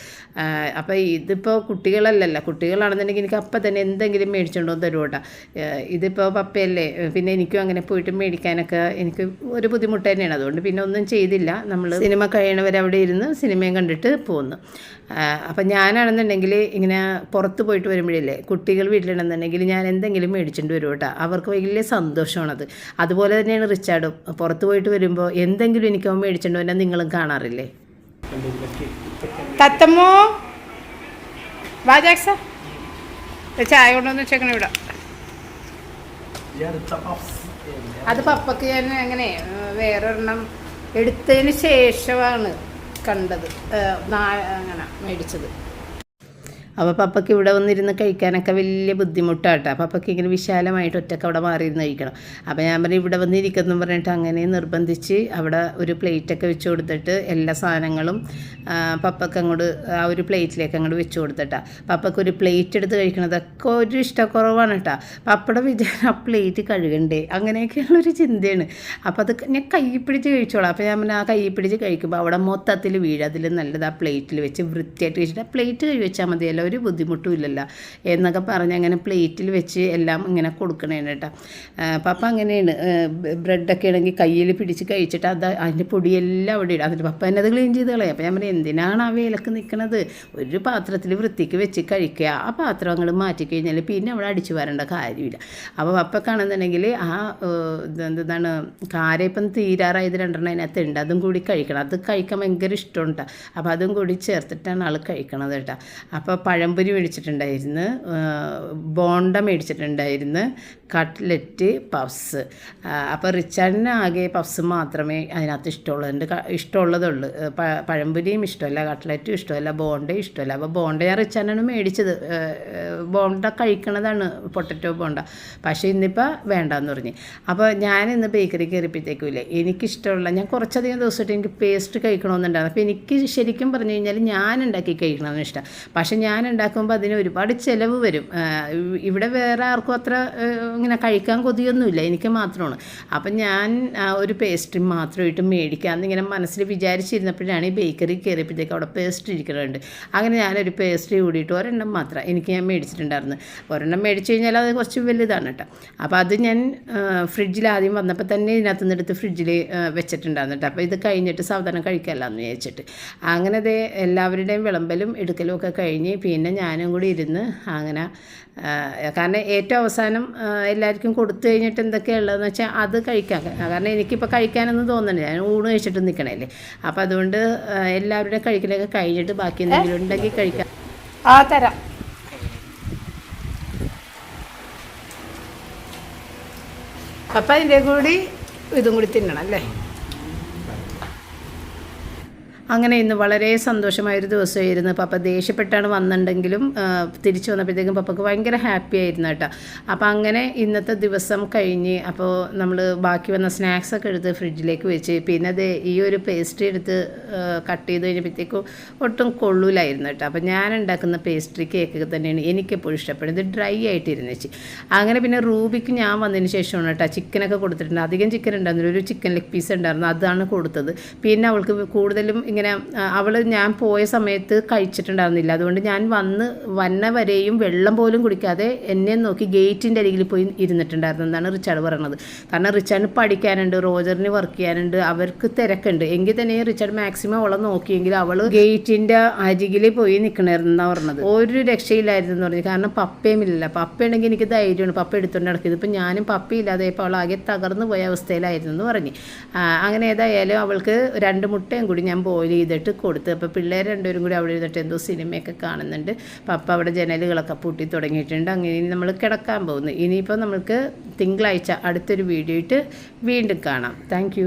അപ്പോൾ ഇതിപ്പോൾ കുട്ടികളല്ലല്ല. കുട്ടികളാണെന്നുണ്ടെങ്കിൽ എനിക്ക് അപ്പം തന്നെ എന്തെങ്കിലും മേടിച്ചുകൊണ്ടു വന്ന് തരും ഇതിപ്പോൾ പപ്പയല്ലേ? പിന്നെ എനിക്കും അങ്ങനെ പോയിട്ട് മേടിക്കാനൊക്കെ എനിക്ക് ഒരു ബുദ്ധിമുട്ട് തന്നെയാണ്. അതുകൊണ്ട് പിന്നെ ഒന്നും ചെയ്തില്ല. നമ്മൾ സിനിമ കഴിയണവരെ അവിടെ ഇരുന്ന് സിനിമയും കണ്ടിട്ട് പോന്നു. അപ്പം ഞാനാണെന്നുണ്ടെങ്കിൽ ഇങ്ങനെ പുറത്ത് പോയിട്ട് വരുമ്പോഴില്ലേ കുട്ടികൾ വീട്ടിലുണ്ടെന്നുണ്ടെങ്കിൽ ഞാൻ എന്തെങ്കിലും മേടിച്ചിട്ട് വരും കേട്ടോ. അവർക്ക് വലിയ സന്തോഷമാണത്. അതുപോലെ തന്നെയാണ് റിച്ചാർഡും. പുറത്ത് പോയിട്ട് വരുമ്പോൾ എന്തെങ്കിലും എനിക്ക് അവൻ മേടിച്ചിട്ട് വരാൻ നിങ്ങളും കാണാറില്ലേ? തത്തമ്മോ? ചായ കൊണ്ടുവന്ന് വെച്ചേക്കണേ ഇവിടെ. അത് പപ്പക്ക് ഞാൻ അങ്ങനെ വേറൊരെണ്ണം എടുത്തതിന് ശേഷമാണ് കണ്ടത് അങ്ങനെ മേടിച്ചത്. അപ്പോൾ പപ്പയ്ക്ക് ഇവിടെ വന്നിരുന്ന് കഴിക്കാനൊക്കെ വലിയ ബുദ്ധിമുട്ടാട്ടോ. പപ്പയ്ക്ക് ഇങ്ങനെ വിശാലമായിട്ട് ഒറ്റയ്ക്ക് അവിടെ മാറിയിരുന്ന് കഴിക്കണം. അപ്പോൾ ഞാൻ പറഞ്ഞു ഇവിടെ വന്നിരിക്കുന്നു പറഞ്ഞിട്ട് അങ്ങനെ നിർബന്ധിച്ച് അവിടെ ഒരു പ്ലേറ്റൊക്കെ വെച്ച് കൊടുത്തിട്ട് എല്ലാ സാധനങ്ങളും പപ്പയ്ക്ക് അങ്ങോട്ട് ആ ഒരു പ്ലേറ്റിലേക്ക് അങ്ങോട്ട് വെച്ച് കൊടുത്തിട്ടാ. പപ്പയ്ക്ക് ഒരു പ്ലേറ്റ് എടുത്ത് കഴിക്കണതൊക്കെ ഒരു ഇഷ്ടക്കുറവാണ് കേട്ടോ പപ്പയുടെ വിചാരം ആ പ്ലേറ്റ് കഴുകണ്ടേ? അങ്ങനെയൊക്കെയുള്ളൊരു ചിന്തയാണ്. അപ്പോൾ അത് ഞാൻ കൈ പിടിച്ച് കഴിച്ചോളാം. അപ്പോൾ ഞാൻ ആ കൈ പിടിച്ച് കഴിക്കുമ്പോൾ അവിടെ മൊത്തത്തിൽ വീഴും. അതിൽ നല്ലത് ആ പ്ലേറ്റിൽ വെച്ച് വൃത്തിയായിട്ട് കഴിച്ചിട്ട് ആ പ്ലേറ്റ് കഴുകി മതിയല്ലോ ഒരു ബുദ്ധിമുട്ടും ഇല്ലല്ലോ. എന്നൊക്കെ പറഞ്ഞ് അങ്ങനെ പ്ലേറ്റിൽ വെച്ച് എല്ലാം ഇങ്ങനെ കൊടുക്കണേന് കേട്ടോ. പപ്പ അങ്ങനെയാണ്. ബ്രെഡൊക്കെ ആണെങ്കിൽ കയ്യിൽ പിടിച്ച് കഴിച്ചിട്ട് അത് അതിന്റെ പൊടിയെല്ലാം അവിടെ ഇടും. അതിന്റെ പപ്പ തന്നെ അത് ക്ലീൻ ചെയ്ത് കളയും. അപ്പോൾ ഞാൻ പറയും എന്തിനാണ് ആ വേലക്ക് നിൽക്കണത് ഒരു പാത്രത്തിൽ വൃത്തിക്ക് വെച്ച് കഴിക്കുക. ആ പാത്രം അങ്ങോട്ട് മാറ്റി കഴിഞ്ഞാൽ പിന്നെ അവിടെ അടിച്ചു വരേണ്ട കാര്യമില്ല. അപ്പോൾ പപ്പക്കാണെന്നുണ്ടെങ്കിൽ ആ എന്താണ് കാര ഇപ്പം തീരാറായത് രണ്ടെണ്ണം അതിനകത്ത് ഉണ്ട്. അതും കൂടി കഴിക്കണം. അത് കഴിക്കാൻ ഭയങ്കര ഇഷ്ടമുണ്ട് അപ്പോൾ അതും കൂടി ചേർത്തിട്ടാണ് ആൾ കഴിക്കണത് കേട്ടോ. അപ്പോൾ പഴംപൊരി മേടിച്ചിട്ടുണ്ടായിരുന്നു ബോണ്ട മേടിച്ചിട്ടുണ്ടായിരുന്നു കട്ട്ലറ്റ് പഫ്സ്. അപ്പോൾ റിച്ചാർഡിന് ആകെ പഫ്സ് മാത്രമേ അതിനകത്ത് ഇഷ്ടമുള്ളതുണ്ട് ഇഷ്ടമുള്ളതുള്ളൂ. പഴംപൊരിയും ഇഷ്ടമല്ല കട്ട്ലറ്റും ഇഷ്ടമല്ല ബോണ്ടയും ഇഷ്ടമല്ല. അപ്പോൾ ബോണ്ട ഞാൻ റിച്ചാർഡിനാണ് മേടിച്ചത്. ബോണ്ട കഴിക്കണതാണ് പൊട്ടറ്റോ ബോണ്ട. പക്ഷേ ഇന്നിപ്പോൾ വേണ്ടാന്ന് പറഞ്ഞു. അപ്പോൾ ഞാൻ ഇന്ന് ബേക്കറി കയറിയപ്പോഴത്തേക്കും ഇല്ലേ എനിക്കിഷ്ടമുള്ള ഞാൻ കുറച്ചധികം ദിവസമായിട്ട് എനിക്ക് പേസ്റ്റ് കഴിക്കണമെന്നുണ്ടായിരുന്നു. അപ്പോൾ എനിക്ക് ശരിക്കും പറഞ്ഞു കഴിഞ്ഞാൽ ഞാൻ ഉണ്ടാക്കി കഴിക്കണമെന്ന് ഇഷ്ടം. പക്ഷേ ഞാൻ ഉണ്ടാക്കുമ്പോൾ അതിന് ഒരുപാട് ചിലവ് വരും. ഇവിടെ വേറെ ആർക്കും അത്ര ഇങ്ങനെ കഴിക്കാൻ കൊതിയൊന്നുമില്ല. എനിക്ക് മാത്രമാണ്. അപ്പം ഞാൻ ഒരു പേസ്ട്രി മാത്രമായിട്ട് മേടിക്കാമെന്ന് ഇങ്ങനെ മനസ്സിൽ വിചാരിച്ചിരുന്നപ്പോഴാണ് ഈ ബേക്കറി കയറിയപ്പോഴത്തേക്ക് അവിടെ പേസ്ട്രി ഇരിക്കുന്നുണ്ട് അങ്ങനെ ഞാനൊരു പേസ്ട്രി കൂടിയിട്ട് ഒരെണ്ണം മാത്രം എനിക്ക് ഞാൻ മേടിച്ചിട്ടുണ്ടായിരുന്നു. ഒരെണ്ണം മേടിച്ചു കഴിഞ്ഞാൽ അത് കുറച്ച് വലുതാണ് കേട്ടോ. അപ്പോൾ അത് ഞാൻ ഫ്രിഡ്ജിൽ ആദ്യം വന്നപ്പോൾ തന്നെ ഇതിനകത്ത് നിന്നെടുത്ത് ഫ്രിഡ്ജിൽ വെച്ചിട്ടുണ്ടായിരുന്നു അപ്പോൾ ഇത് കഴിഞ്ഞിട്ട് സാധാരണ കഴിക്കാമല്ലോ എന്ന് വിചാരിച്ചിട്ട്. അങ്ങനെ എല്ലാവരുടെയും വിളമ്പലും എടുക്കലും ഒക്കെ കഴിഞ്ഞ് പിന്നെ ഞാനും കൂടി ഇരുന്ന് അങ്ങനെ കാരണം ഏറ്റവും അവസാനം എല്ലാവർക്കും കൊടുത്തു കഴിഞ്ഞിട്ട് എന്തൊക്കെയുള്ളതെന്ന് വെച്ചാൽ അത് കഴിക്കാൻ. കാരണം എനിക്കിപ്പോൾ കഴിക്കാനൊന്നും തോന്നുന്നില്ല. ഞാൻ ഊണ് കഴിച്ചിട്ട് നിൽക്കണല്ലേ അപ്പോൾ അതുകൊണ്ട് എല്ലാവരുടെ കഴിക്കലൊക്കെ കഴിഞ്ഞിട്ട് ബാക്കി എന്തെങ്കിലും ഉണ്ടെങ്കിൽ കഴിക്കാം. ആ തരാം. അപ്പം അതിന്റെ കൂടി ഇതും കൂടി തിന്നണം അല്ലേ? അങ്ങനെ ഇന്ന് വളരെ സന്തോഷമായൊരു ദിവസമായിരുന്നു. പപ്പ ദേഷ്യപ്പെട്ടാണ് വന്നിട്ടുണ്ടെങ്കിലും തിരിച്ചു വന്നപ്പോഴത്തേക്കും പപ്പക്ക് ഭയങ്കര ഹാപ്പി ആയിരുന്നു കേട്ടോ. അപ്പോൾ അങ്ങനെ ഇന്നത്തെ ദിവസം കഴിഞ്ഞ് അപ്പോൾ നമ്മൾ ബാക്കി വന്ന സ്നാക്സൊക്കെ എടുത്ത് ഫ്രിഡ്ജിലേക്ക് വെച്ച് പിന്നെ അത് ഈ ഒരു പേസ്ട്രി എടുത്ത് കട്ട് ചെയ്ത് കഴിഞ്ഞപ്പോഴത്തേക്കും ഒട്ടും കൊള്ളൂലായിരുന്നു കേട്ടോ. അപ്പോൾ ഞാൻ ഉണ്ടാക്കുന്ന പേസ്ട്രി കേക്ക് തന്നെയാണ് എനിക്കെപ്പോഴും ഇഷ്ടപ്പെടുന്നത്. ഡ്രൈ ആയിട്ടിരുന്നു വെച്ച് അങ്ങനെ പിന്നെ റൂബിക്ക് ഞാൻ വന്നതിന് ശേഷമാണ് കേട്ടോ ചിക്കനൊക്കെ കൊടുത്തിട്ടുണ്ട്. അധികം ചിക്കൻ ഉണ്ടായിരുന്നില്ല. ഒരു ചിക്കൻ ലെഗ് പീസ് ഉണ്ടായിരുന്നു. അതാണ് കൊടുത്തത്. പിന്നെ അവൾക്ക് കൂടുതലും ഇങ്ങനെ അവൾ ഞാൻ പോയ സമയത്ത് കഴിച്ചിട്ടുണ്ടായിരുന്നില്ല. അതുകൊണ്ട് ഞാൻ വന്ന് വന്ന വരെയും വെള്ളം പോലും കുടിക്കാതെ എന്നെ നോക്കി ഗേറ്റിന്റെ അരികിൽ പോയി ഇരുന്നിട്ടുണ്ടായിരുന്നു എന്നാണ് റിച്ചാർഡ് പറയുന്നത് കാരണം റിച്ചാർഡിന് പഠിക്കാനുണ്ട് റോജറിന് വർക്ക് ചെയ്യാനുണ്ട് അവർക്ക് തിരക്കുണ്ട്. എങ്കിൽ തന്നെ റിച്ചാർഡ് മാക്സിമം അവളെ നോക്കിയെങ്കിൽ അവൾ ഗേറ്റിന്റെ അരികിൽ പോയി നിൽക്കണമായിരുന്നു എന്നാണ് പറഞ്ഞത്. ഒരു രക്ഷയില്ലായിരുന്നു എന്ന് പറഞ്ഞു. കാരണം പപ്പയുമില്ല പപ്പ ഉണ്ടെങ്കിൽ എനിക്ക് ധൈര്യമാണ്. പപ്പ എടുത്തുകൊണ്ട് നടക്കുന്നത്. ഇപ്പം ഞാനും പപ്പയില്ലാതെ ഇപ്പോൾ അവൾ ആകെ തകർന്നു പോയ അവസ്ഥയിലായിരുന്നു എന്ന് പറഞ്ഞു. അങ്ങനെ ഏതായാലും അവൾക്ക് രണ്ട് മുട്ടയും കൂടി ഞാൻ ബോയിൽ ചെയ്തിട്ട് കൊടുത്ത്. അപ്പോൾ പിള്ളേർ രണ്ടുപേരും കൂടി അവിടെ ഇരുന്നിട്ട് എന്തോ സിനിമയൊക്കെ കാണുന്നുണ്ട്. പപ്പ അവിടെ ജനലുകളൊക്കെ പൂട്ടി തുടങ്ങിയിട്ടുണ്ട്. അങ്ങനെ ഇനി നമ്മൾ കിടക്കാൻ പോകുന്നു. ഇനിയിപ്പോൾ നമുക്ക് തിങ്കളാഴ്ച അടുത്തൊരു വീഡിയോ ഇട്ട് വീണ്ടും കാണാം. താങ്ക്